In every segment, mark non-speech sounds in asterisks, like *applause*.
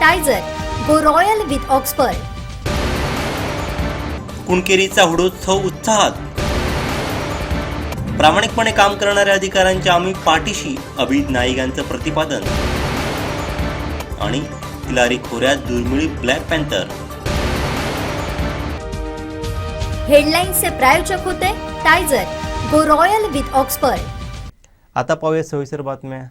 टायझर go royal with Oxford. कुणकेरीचा हुडोत्सव उत्साहात. प्रामाणिकपणे काम करणाऱ्या अधिकाऱ्यांच्या आम्ही पाठीशी अभित नाईक यांचं प्रतिपादन. आणि तिलारी खोऱ्यात दुर्मिळी ब्लॅक पॅन्थर. हेडलाईन्सचे प्रायोजक होते टायझर गो रॉयल विथ ऑक्सफर्ड. आता पाहूया सविस्तर बातम्या.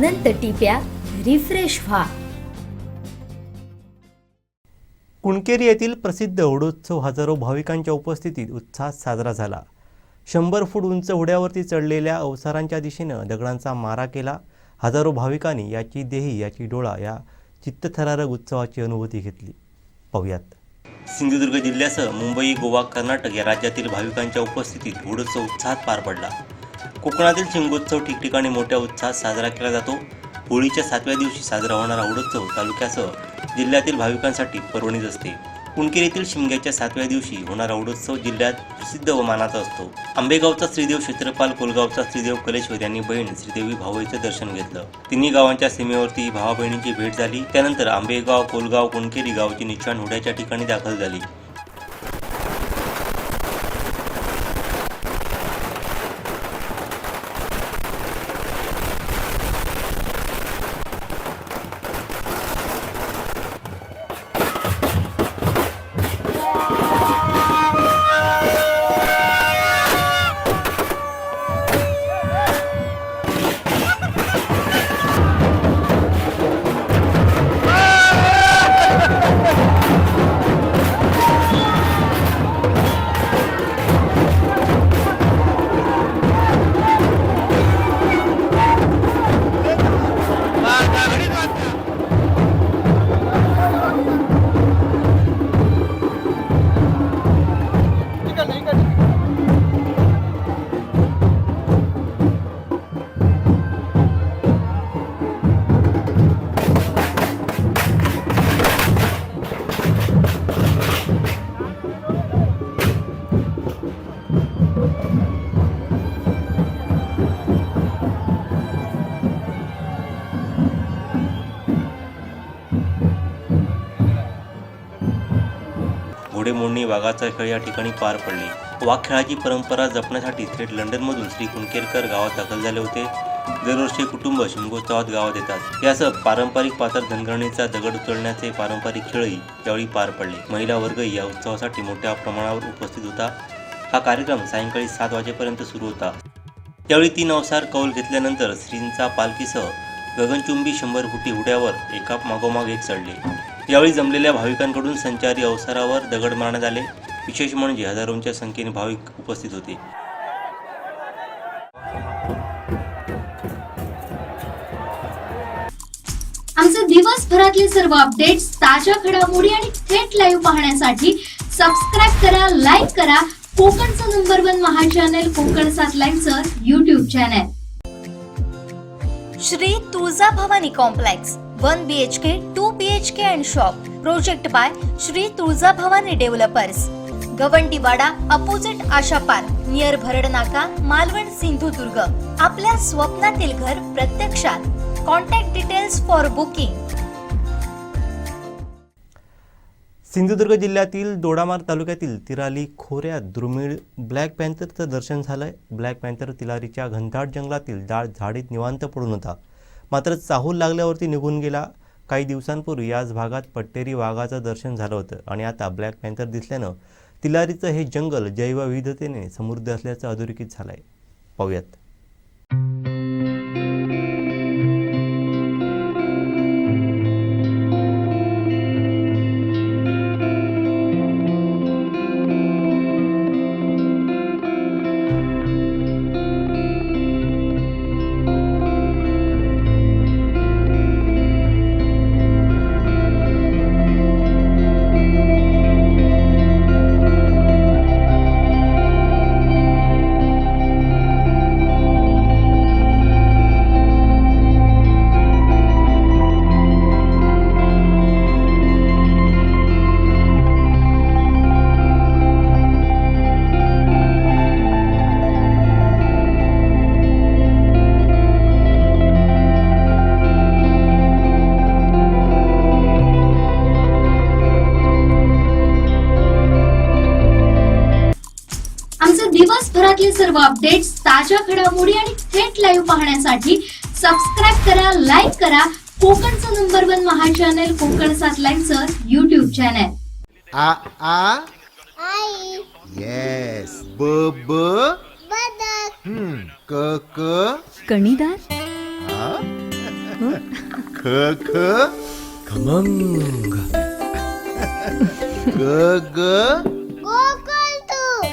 अनंत टिप्या रिफ्रेश व्हा. कुणकेरी येथील प्रसिद्ध होडोत्सव हजारो भाविकांच्या उपस्थितीत उत्साहात साजरा झाला. शंभर फूट उंच उड्यावरती चढलेल्या अवसारांच्या दिशेनं दगडांचा मारा केला. हजारो भाविकांनी याची देही याची डोळा या चित्तथरारक उत्सवाची अनुभूती घेतली. पाहुयात. सिंधुदुर्ग जिल्ह्यासह मुंबई गोवा कर्नाटक या राज्यातील भाविकांच्या उपस्थितीत होडोत्सव उत्साहात पार पडला. कोकणातील शिंगोत्सव ठिकठिकाणी मोठ्या उत्साहात साजरा केला जातो. होळीच्या सातव्या दिवशी साजरा होणारा होडोत्सव तालुक्यासह जिल्ह्यातील भाविकांसाठी पर्वणीच असते. कुणकेरीतील शिमग्याच्या सातव्या दिवशी होणारा होडोत्सव जिल्ह्यात प्रसिद्ध व मानाचा असतो. आंबेगावचा श्रीदेव क्षेत्रपाल कोलगावचा श्रीदेव कलेश्वर यांनी बहीण श्रीदेवी भावईचं दर्शन घेतलं. तिन्ही गावांच्या सीमेवरती भावा बहिणीची भेट झाली. त्यानंतर आंबेगाव कोलगाव कुणकेरी गावची निशाण होड्याच्या ठिकाणी दाखल झाली. वाघाचा खेळ या ठिकाणी पार पडले. वाघ खेळाची परंपरा जपण्यासाठी थेट लंडनमधून श्री कुणकेरकर गावात दाखल झाले होते. दरवर्षी कुटुंब शिमगोत्सवात गावात येतात. यासह पारंपरिक पात्र धनगरणीचा दगड उचलण्याचे पारंपरिक खेळही यावेळी पार पडले. महिला वर्गही या उत्सवासाठी मोठ्या प्रमाणावर उपस्थित होता. हा कार्यक्रम सायंकाळी सात वाजेपर्यंत सुरू होता. त्यावेळी तीन अवसार कौल घेतल्यानंतर श्रींचा पालखीसह गगनचुंबी शंभर फुटी उड्यावर एका मागोमाग एक चढले. यावेळी जमलेल्या भाविकांकडून संचारी अवसरावर दगड मारण्यात आले. विशेष म्हणजे हजारोंच्या संख्येने भाविक उपस्थित होते. आमचे दिवसभरातले सर्व अपडेट्स ताज्या घडामोडी आणि थेट लाईव्ह पाहण्यासाठी सबस्क्राईब करा लाईक करा. कोकणचं नंबर वन महा चॅनल कोकण सात लाईनचं YouTube channel Shri Tuljabhavani complex one B H K two B H K and shop project by Shri Tuljabhavani developers Gawandiwada opposite Asha park near Bharad नाका मालवण सिंधुदुर्ग आपल्या स्वप्नातील घर प्रत्यक्षात contact details for booking Sindhudurg जिल्ह्यातील दोडामार तालुक्यातील तिराली खोऱ्यात दुर्मिळ black पॅन्थरचं दर्शन झालंय. ब्लॅक पॅन्थर तिलारीच्या घनदाट जंगलातील दाट झाडीत निवांत पडून होता. मात्र चाहूल लागल्यावरती निघून गेला. काही दिवसांपूर्वी याच भागात पट्टेरी वाघाचं दर्शन झालं होतं आणि आता ब्लॅक पॅन्थर दिसल्यानं तिलारीचं हे जंगल जैवविविधतेने समृद्ध असल्याचं अधोरेखित झालंय. पाहूयात. दिवसभरातले सर्व अपडेट्स ताज्या घडामोडी आणि थेट लाईव्ह पाहण्यासाठी सबस्क्राईब करा लाईक करा. कोकणचं नंबर वन महा चॅनल कोकण सात लाईनचं युट्यूब चॅनल आ आ? आई. येस ब ब? बदक. हम्म, क क? कणीदार? आ? *laughs* ख ख? खमंग. ग ग? हा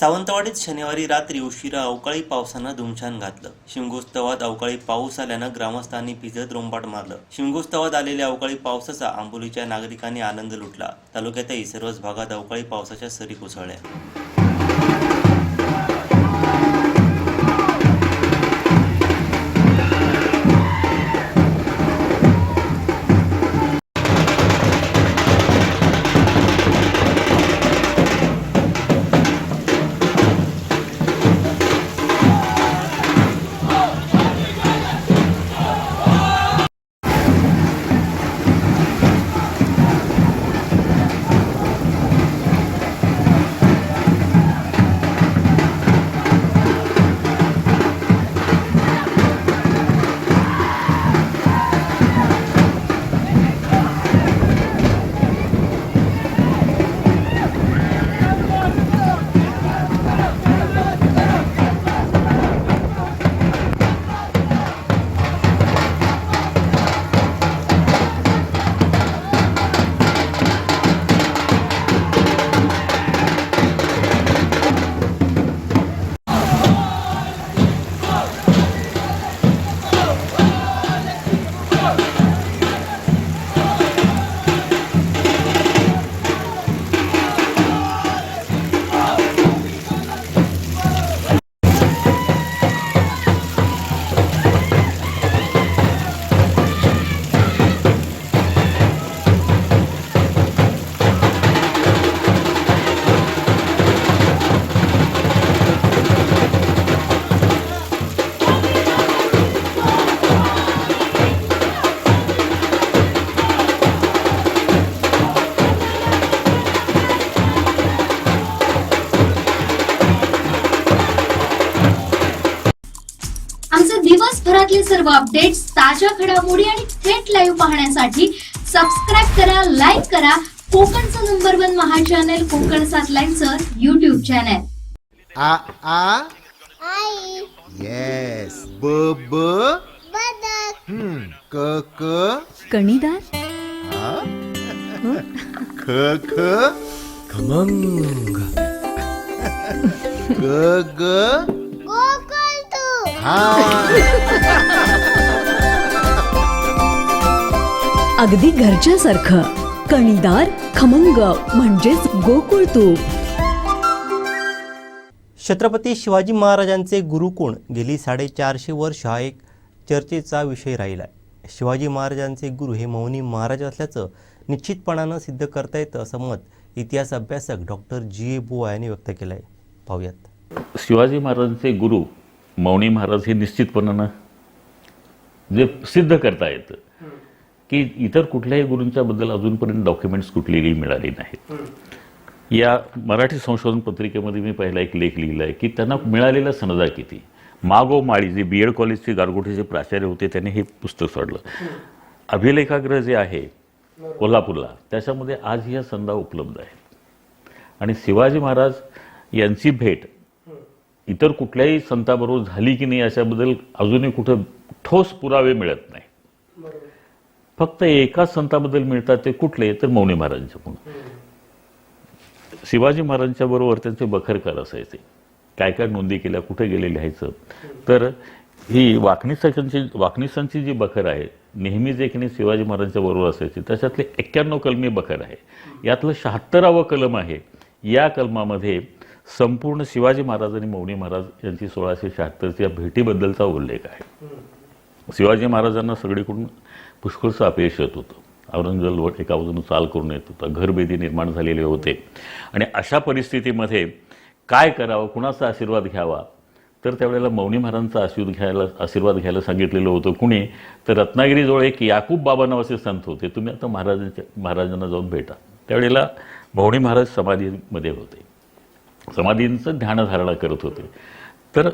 सावंतवाडीत शनिवारी रात्री उशिरा अवकाळी पावसानं धुमशान घातलं. शिमगोत्सवात अवकाळी पाऊस आल्यानं ग्रामस्थांनी भिजत रोंबाट मारलं. शिमगोत्सवात आलेल्या अवकाळी पावसाचा आंबोलीच्या नागरिकांनी आनंद लुटला. तालुक्यातही सर्वच भागात अवकाळी पावसाच्या सरी कोसळल्या. दिवसभरातले सर्व अपडेट्स ताज्या घडामोडी आणि थेट लाईव्ह पाहण्यासाठी सबस्क्राईब करा लाईक करा. कोकणचं नंबर वन महा चॅनल कोकण सात लाईनचं युट्यूब चॅनल आ आ? आई. येस ब ब? बदक. हम्म, क क? कणीदार? हा? *laughs* ख ख? खमंग. ग ग? हा अगदी घरच्यासारखं. कणीदार खमंग म्हणजेच गोकुळ तूप. छत्रपती शिवाजी महाराजांचे गुरुकोण गेली साडेचारशे वर्ष हा एक चर्चेचा विषय राहिला आहे शिवाजी महाराजांचे गुरु हे मौनी महाराज असल्याचं निश्चितपणानं सिद्ध करता येतं असं मत इतिहास अभ्यासक डॉक्टर जी ए बुवा यांनी व्यक्त केलं आहे पाहूयात. शिवाजी महाराजांचे गुरु मौनी महाराज हे निश्चितपणानं जे सिद्ध करता येतं की इतर कुठल्याही गुरूंच्या बद्दल अजूनपर्यंत डॉक्युमेंट्स कुठलेली मिळाली नाहीत. या मराठी संशोधन पत्रिकेमध्ये मी पहिला एक लेख लिहिला आहे की त्यांना मिळालेला सनदा किती? मागो माळी जे बी एड कॉलेजचे गारगोटीचे प्राचार्य होते त्यांनी हे पुस्तक सोडलं. अभिलेखाग्रह जे आहे कोल्हापूरला त्याच्यामध्ये आज या संधा उपलब्ध आहेत. आणि शिवाजी महाराज यांची भेट इतर कुठल्याही संताबरोबर झाली की नाही याच्याबद्दल अजूनही कुठं ठोस पुरावे मिळत नाही. फक्त एकाच संताबद्दल मिळतात ते कुठले तर मौनी महाराजांच्याकडून शिवाजी महाराजांच्या बरोबर त्यांचे बखरकार असायचे. काय काय नोंदी केल्या कुठे गेले लिहायचं. तर ही वाकणीसांची वाकणीसांची जी बखर आहे नेहमी जे की नाही शिवाजी महाराजांच्या बरोबर असायची त्याच्यातले एक्क्याण्णव कलमी बखर आहे. यातलं शहात्तरावं कलम आहे. या कलमामध्ये संपूर्ण शिवाजी महाराज आणि मौनी महाराज यांची सोळाशे शहात्तरच्या भेटीबद्दलचा उल्लेख आहे. शिवाजी महाराजांना सगळीकडून पुष्कळचं अपयश येत होतं. औरंगजेब एका बाजून चाल करून येत होता. घरभेदी निर्माण झालेले होते. आणि अशा परिस्थितीमध्ये काय करावं कुणाचा आशीर्वाद घ्यावा? तर त्यावेळेला मौनी महाराजांचा आशीर्वाद घ्यायला आशीर्वाद घ्यायला सांगितलेलं होतं कुणी? तर रत्नागिरीजवळ एक याकूब बाबा नावाचे संत होते. तुम्ही आता महाराजांच्या महाराजांना जाऊन भेटा. त्यावेळेला मौनी महाराज समाधीमध्ये होते. समाधींचं ध्यानधारणा करत होते. तर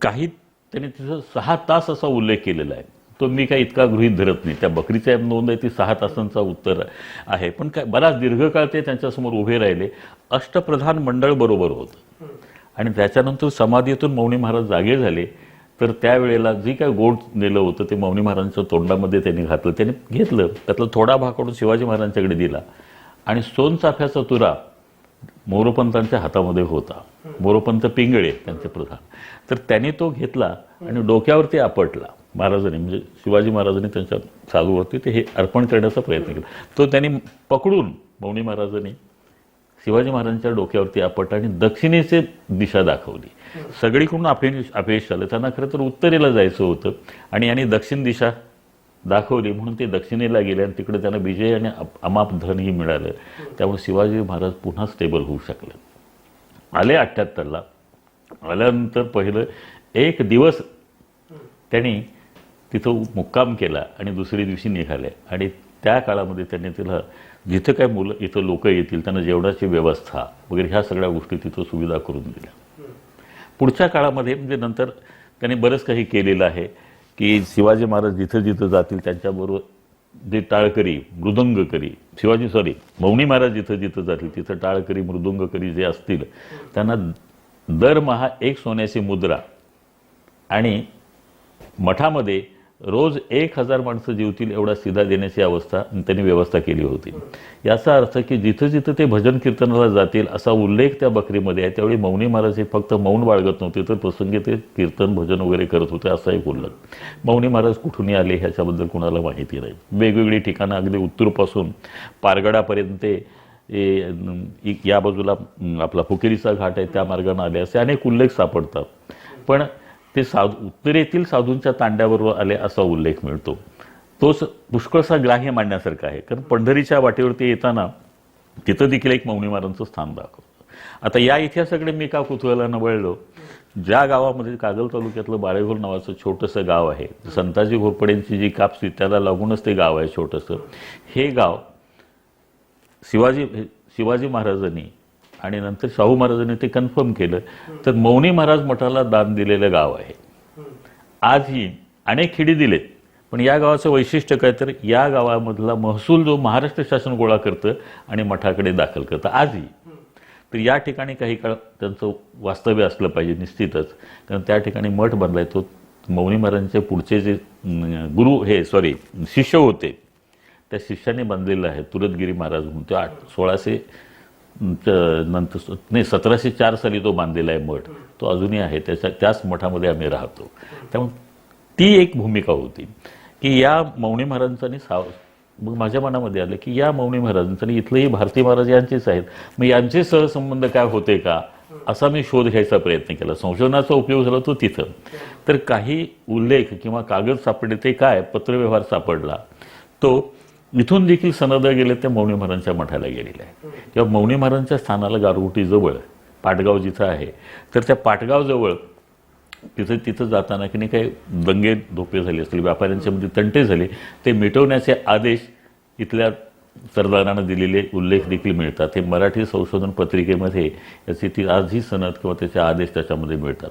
काही त्यांनी तिथं सहा तास असा उल्लेख केलेला आहे. तो मी काय इतका गृहीत धरत नाही. त्या बकरीचा नोंद आहे ती सहा तासांचा उत्तर आहे. पण काय बराच दीर्घकाळ ते त्यांच्यासमोर उभे राहिले. अष्टप्रधान मंडळ बरोबर होतं. आणि त्याच्यानंतर समाधीतून मौनी महाराज जागे झाले. तर त्यावेळेला जी काय गोड नेलं होतं ते मौनी महाराजांच्या तोंडामध्ये त्यांनी घातलं. त्यांनी घेतलं. त्यातला थोडा भाग काढून शिवाजी महाराजांच्याकडे दिला. आणि सोनचाफ्याचा तुरा मोरोपंतांच्या हातामध्ये होता. मोरोपंत पिंगळे त्यांचे प्रधान. तर त्यांनी तो घेतला आणि डोक्यावरती आपटला. महाराजांनी म्हणजे शिवाजी महाराजांनी त्यांच्या चालूवरती ते हे अर्पण करण्याचा प्रयत्न केला. तो त्यांनी पकडून मौनी महाराजांनी शिवाजी महाराजांच्या डोक्यावरती आपटला आणि दक्षिणेचे दिशा दाखवली. सगळीकडून अपयश अपयश आलं. त्यांना खरं तर उत्तरेला जायचं होतं आणि यांनी दक्षिण दिशा दाखवली म्हणून ते दक्षिणेला गेले आणि तिकडे त्यांना विजय आणि अमाप धनही मिळालं. त्यामुळे शिवाजी महाराज पुन्हा स्टेबल होऊ शकले. आले अठ्ठ्याहत्तरला. आल्यानंतर पहिलं एक दिवस त्यांनी तिथं मुक्काम केला आणि दुसऱ्या दिवशी निघाले. आणि त्या काळामध्ये त्यांनी तिला जिथं काय मुलं इथं लोक येतील त्यांना जेवणाची व्यवस्था वगैरे ह्या सगळ्या गोष्टी तिथं सुविधा करून दिल्या. पुढच्या काळामध्ये म्हणजे नंतर त्यांनी बरंच काही केलेलं आहे. की शिवाजी महाराज जिथं जिथं जातील त्यांच्याबरोबर जे टाळकरी मृदंगकरी शिवाजी सॉरी मौनी महाराज जिथं जिथं जातील तिथं टाळकरी मृदुंगकरी जे असतील त्यांना दरमहा एक सोन्याची मुद्रा आणि मठामध्ये रोज एक हजार माणसं जीवतील एवढा सिधा देण्याची अवस्था त्यांनी व्यवस्था केली होती. याचा अर्थ की जिथं जिथं ते भजन कीर्तनाला जातील असा उल्लेख त्या बकरीमध्ये आहे त्यावेळी मौनी महाराज हे फक्त मौन बाळगत नव्हते तर प्रसंगी ते कीर्तन भजन वगैरे करत होते असा एक उल्लेख मौनी महाराज कुठूनही आले ह्याच्याबद्दल कुणाला माहिती नाही. वेगवेगळी ठिकाणं अगदी उत्तूरपासून पारगडापर्यंत ते या बाजूला आपला फुकेरीचा घाट आहे त्या मार्गाने आले असे अनेक उल्लेख सापडतात. पण ते साधू उत्तरेतील साधूंच्या तांड्याबरोबर आले असा उल्लेख मिळतो. तोच पुष्कळसा ग्राह्य मांडण्यासारखा आहे. कारण पंढरीच्या वाटेवरती येताना तिथं देखील एक मौनी महाराजांचं स्थान दाखवतं. आता या इतिहासाकडे मी का कुतूहलानं वळलो. ज्या गावामध्ये कागल तालुक्यातलं बाळेघोर नावाचं छोटंसं गाव आहे संताजी घोरपडेंची जी कापसी त्याला लागूनच ते गाव आहे छोटंसं. हे गाव शिवाजी शिवाजी महाराजांनी आणि नंतर शाहू महाराजांनी ते कन्फर्म केलं. तर मौनी महाराज मठाला दान दिलेलं गाव आहे. आजही अनेक खिडी दिलेत. पण या गावाचं वैशिष्ट्य काय तर या गावामधला महसूल जो महाराष्ट्र शासन गोळा करतं आणि मठाकडे दाखल करतं. आजही. तर या ठिकाणी काही काळ त्यांचं वास्तव्य असलं पाहिजे निश्चितच. कारण त्या ठिकाणी मठ बांधलाय तो मौनी महाराजांचे पुढचे जे गुरु हे सॉरी शिष्य होते. त्या शिष्याने बांधलेलं आहे. तुरतगिरी महाराज म्हणून. ते आठ सोळाशे नंतर नाही सतराशे चार साली तो बांधलेला आहे मठ. तो अजूनही आहे. त्याच्या त्याच मठामध्ये आम्ही राहतो. त्यामुळे ती एक भूमिका होती की या मौनी महाराजांनी साव मग माझ्या मनामध्ये आलं की या मौनी महाराजांचं आणि इथलेही भारती महाराज यांचेच आहेत. मग यांचे सहसंबंध काय होते का? असा मी शोध घ्यायचा प्रयत्न केला. संशोधनाचा उपयोग झाला तो तिथं. तर काही उल्लेख किंवा कागद सापडले ते काय? पत्रव्यवहार सापडला. तो इथून देखील सनद गेले ते मौनी महाराजांच्या मठाला गेलेले आहे. किंवा मौनी महाराजांच्या स्थानाला गारगुटीजवळ पाटगाव जिथं आहे तर त्या पाटगावजवळ तिथं तिथं जाताना की नाही काही दंगे धोपे झाले असतील व्यापाऱ्यांच्यामध्ये तंटे झाले ते मिटवण्याचे आदेश इथल्या सरदारांना दिलेले उल्लेख देखील मिळतात. हे मराठी संशोधन पत्रिकेमध्ये याची ती आजही सनद किंवा त्याचे आदेश त्याच्यामध्ये मिळतात.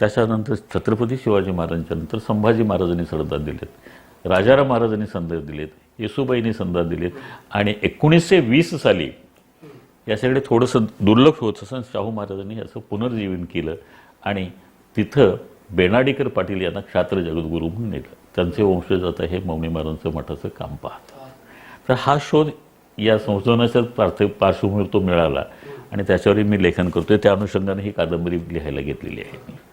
त्याच्यानंतर छत्रपती शिवाजी महाराजांच्या नंतर संभाजी महाराजांनी सरदार दिलेत राजाराम महाराजांनी संदेश दिलेत. येसुबाईंनी संदार दिलेत. आणि एकोणीसशे वीस साली याच्याकडे थोडंसं दुर्लक्ष होत असं शाहू महाराजांनी याचं पुनर्जीवन केलं आणि तिथं बेनाडीकर पाटील यांना क्षात्र जगद्गुरू म्हणून नेलं. त्यांचे वंशज आता हे मौनी महाराजांचं मठाचं काम पाहतात. तर हा शोध या संशोधनाच्या पार्थ पार्श्वभूमीवर तो मिळाला आणि त्याच्यावर मी लेखन करतोय. त्या अनुषंगाने ही कादंबरी लिहायला घेतलेली आहे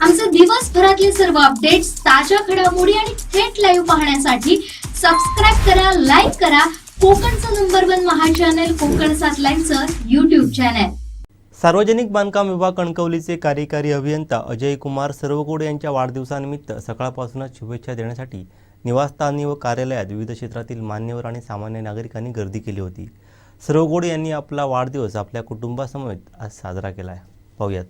आमचे दिवसभरातले सर्व अपडेट्स ताज्या घडामोडी आणि थेट लाईव्ह पाहण्यासाठी सबस्क्राईब करा लाईक करा. कोकणचं नंबर वन महा चॅनल कोकण सातलाईनचं युट्यूब चॅनल सार्वजनिक बांधकाम विभाग कणकवलीचे कार्यकारी अभियंता अजय कुमार सर्वकोड यांच्या वाढदिवसानिमित्त सकाळपासूनच शुभेच्छा देण्यासाठी निवासस्थानी व कार्यालयात विविध क्षेत्रातील मान्यवर आणि सामान्य नागरिकांनी गर्दी केली होती. सर्व गोडे यांनी आपला वाढदिवस आपल्या कुटुंबासमवेत आज साजरा केला आहे पाहूयात.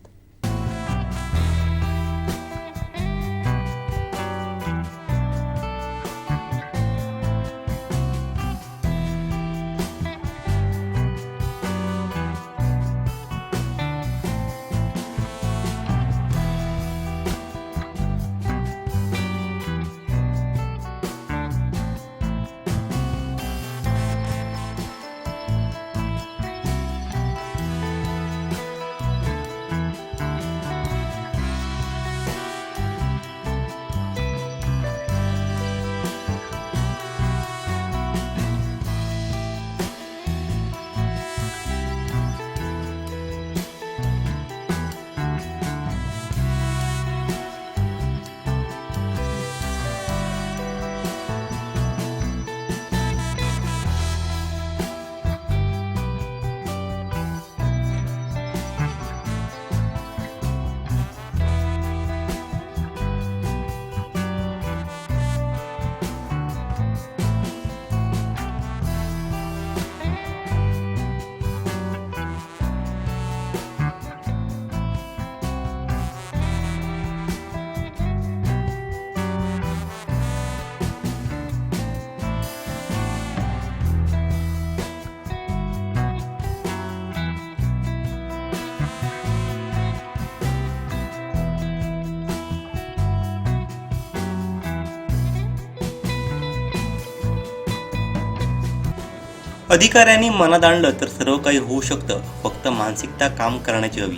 अधिकाऱ्यांनी मनात आणलं तर सर्व काही होऊ शकतं. फक्त मानसिकता काम करण्याची हवी.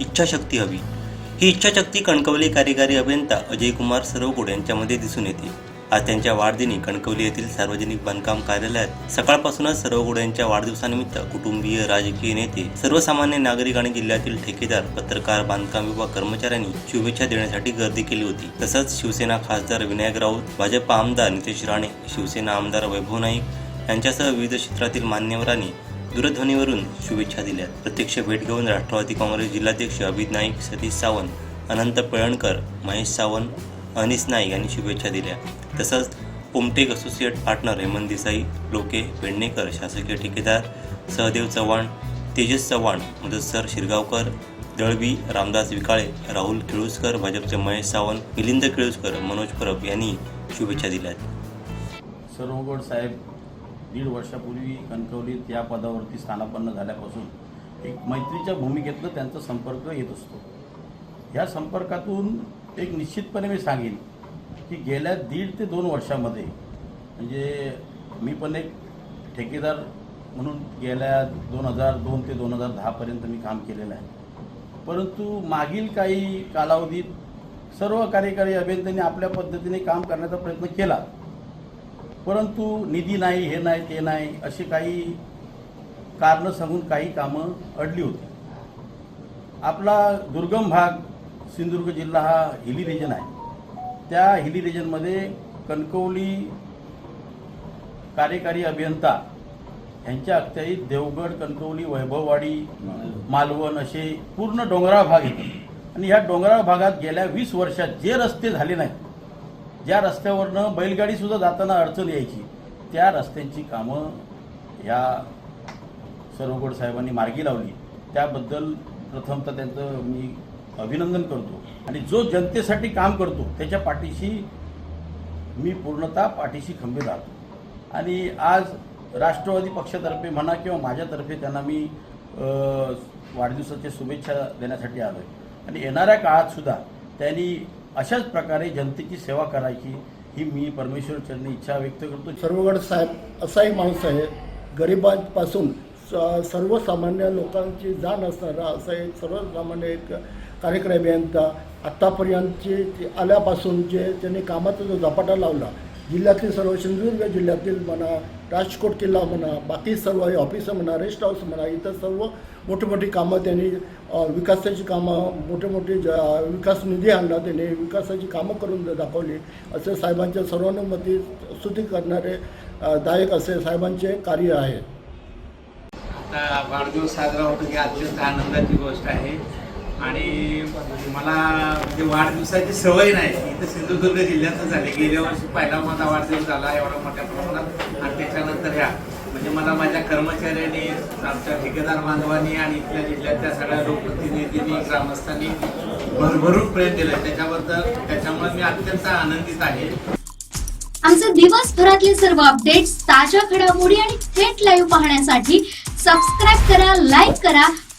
इच्छाशक्ती हवी. ही इच्छाशक्ती कणकवली कार्यकारी अभियंता अजय कुमार सरवगोड यांच्यामध्ये दिसून येते. आज त्यांच्या वाढदिनी कणकवली येथील सार्वजनिक बांधकाम कार्यालयात सकाळपासूनच सरवगोड यांच्या वाढदिवसानिमित्त कुटुंबीय राजकीय नेते सर्वसामान्य नागरिक आणि जिल्ह्यातील ठेकेदार पत्रकार बांधकाम विभाग कर्मचाऱ्यांनी शुभेच्छा देण्यासाठी गर्दी केली होती. तसंच शिवसेना खासदार विनायक राऊत भाजपा आमदार नितेश राणे शिवसेना आमदार वैभव नाईक यांच्यासह विविध क्षेत्रातील मान्यवरांनी दूरध्वनीवरून शुभेच्छा दिल्या प्रत्यक्ष भेट घेऊन राष्ट्रवादी काँग्रेस जिल्हाध्यक्ष अभित नाईक सतीश सावंत अनंत पळणकर महेश सावंत अनिस नाईक यांनी शुभेच्छा दिल्या. तसंच पोमटेक असोसिएट पार्टनर हेमंत देसाई लोके पेडणेकर शासकीय ठेकेदार सहदेव चव्हाण तेजस चव्हाण मदतसर शिरगावकर दळवी रामदास विकाळे राहुल किळुसकर भाजपचे महेश सावंत मिलिंद किळुसकर मनोज परब यांनी शुभेच्छा दिल्या सर्वगोड साहेब दीड वर्षापूर्वी कणकवलीत या पदावरती स्थानापन्न झाल्यापासून एक मैत्रीच्या भूमिकेतनं त्यांचा संपर्क येत असतो. या संपर्कातून एक निश्चितपणे मी सांगेन की गेल्या दीड ते दोन वर्षामध्ये म्हणजे मी पण एक ठेकेदार म्हणून गेल्या दोन हजार दोन ते दोन हजार दहापर्यंत मी काम केलेलं आहे. परंतु मागील काही कालावधीत सर्व कार्यकारी अभियंत्यांनी आपल्या पद्धतीने काम करण्याचा प्रयत्न केला. परंतु निधी नाही हे नाही ते नाही अशी काही कारणं सांगून काही कामं अडली होती. आपला दुर्गम भाग सिंधुदुर्ग जिल्हा हा हिली रिजन आहे. त्या हिली रिजनमध्ये कणकवली कार्यकारी अभियंता यांच्या अखत्यारीत देवगड कणकवली वैभववाडी मालवण असे पूर्ण डोंगराळ भाग येतो आणि ह्या डोंगराळ भागात गेल्या वीस वर्षात जे रस्ते झाले नाहीत ज्या रस्त्यावरनं बैलगाडीसुद्धा जाताना अडचण यायची त्या रस्त्यांची कामं ह्या सर्वगोड साहेबांनी मार्गी लावली. त्याबद्दल प्रथमतः त्यांचं मी अभिनंदन करतो. आणि जो जनतेसाठी काम करतो त्याच्या पाठीशी मी पूर्णतः पाठीशी खंबीर राहतो. आणि आज राष्ट्रवादी पक्षातर्फे म्हणा किंवा माझ्यातर्फे त्यांना मी वाढदिवसाच्या शुभेच्छा देण्यासाठी आलो आहे आणि येणाऱ्या काळात सुद्धा त्यांनी अशाच प्रकारे जनतेची सेवा करायची ही मी परमेश्वर चरणी इच्छा व्यक्त करतो. सर्वगड साहेब असाही माणूस आहे. गरिबांपासून स- सर्वसामान्य लोकांची जाण असणारा असा एक सर्वसामान्य एक कार्यक्रम यांचा आत्तापर्यंतचे ते आल्यापासून जे त्यांनी कामाचा जो झपाटा लावला जिल्ह्यातील सर्व सिंधुदुर्ग जिल्ह्यातील म्हणा राजकोट किल्ला म्हणा बाकी सर्व हे ऑफिसं म्हणा रेस्ट हाऊस म्हणा इतर सर्व मोठी मोठी कामं त्यांनी विकासाची कामं मोठे मोठे ज विकास निधी आणला त्यांनी विकासाची कामं करून दाखवली. असे साहेबांच्या सर्वानुमती स्तुती करणारे दायक असे साहेबांचे कार्य आहे. आता वाढदिवस साजरा होतो की अत्यंत आनंदाची गोष्ट आहे. आणि मला म्हणजे वाढदिवसाची सवय नाही इथं सिंधुदुर्ग जिल्ह्यातच झाले. गेल्या वर्षी पहिला माझा वाढदिवस झाला एवढा मोठ्या प्रमाणात. आणि त्याच्यानंतर ह्या म्हणजे मला माझ्या कर्मचाऱ्यांनी आमच्या ठेकेदार बांधवांनी आणि इथल्या जिल्ह्यातल्या सगळ्या लोकप्रतिनिधींनी ग्रामस्थांनी भरभरून प्रेम दिलं त्याच्याबद्दल त्याच्यामुळे मी अत्यंत आनंदित आहे. आमचे दिवसभरातले सर्व अपडेट्स ताज्या घडामोडी आणि थेट लाईव्ह पाहण्यासाठी सबस्क्राईब करा लाईक करा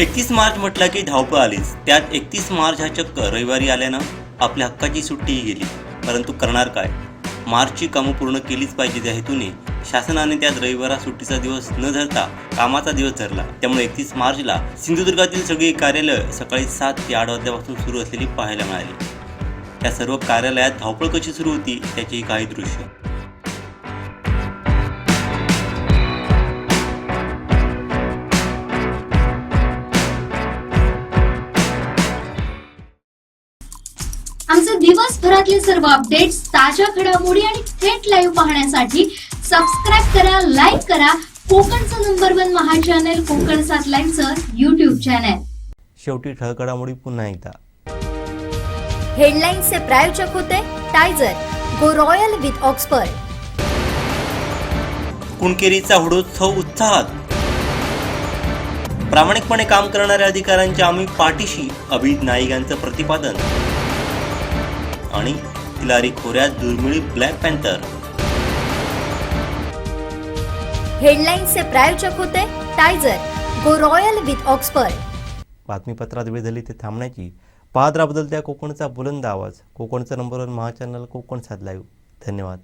एकतीस मार्च म्हटलं की धावपळ आलीच. त्यात एकतीस मार्च हा चक्क रविवारी आल्यानं आपल्या हक्काची सुट्टीही गेली. परंतु करणार काय? मार्चची कामं पूर्ण केलीच पाहिजे त्या हेतूने शासनाने त्यात रविवारा सुट्टीचा दिवस न धरता कामाचा दिवस धरला. त्यामुळे एकतीस मार्चला सिंधुदुर्गातील सगळी कार्यालय सकाळी सात ते आठ वाजल्यापासून सुरू असलेली पाहायला मिळाली. त्या सर्व कार्यालयात धावपळ कशी सुरू होती त्याचीही काही दृश्य. आमचे दिवसभरातले सर्व अपडेट्स ताज्या घडामोडी आणि थेट लाईव्ह पाहण्यासाठी सबस्क्राईब करा लाईक करा. कोकणचं नंबर वन महा चॅनल कोकण सात लाईनचं युट्यूब चॅनल शेवटी ठळकडामोडी पुन्हा एकदा. हेडलाईन्सचे प्रायोजक होते टायझर गो रॉयल विथ ऑक्सफर्ड कुणकेरीचा हुडोत्सव उत्साहात. प्रामाणिकपणे काम करणाऱ्या अधिकाऱ्यांच्या आम्ही पाठीशी अभिजित नाईक यांचं प्रतिपादन. आणि तिलारी खोऱ्यात दुर्मिळी ब्लॅक पॅन्थर. हेडलाईन्सचे प्रायोजक होते टायझर गो रॉयल विथ ऑक्सफर्ड. बातमीपत्रात वेळ झाली ते थांबण्याची. राहा बदलत्या कोकणचा बुलंद आवाज. कोकणचा नंबर वन महाचॅनल कोकण साध लाईव्ह धन्यवाद.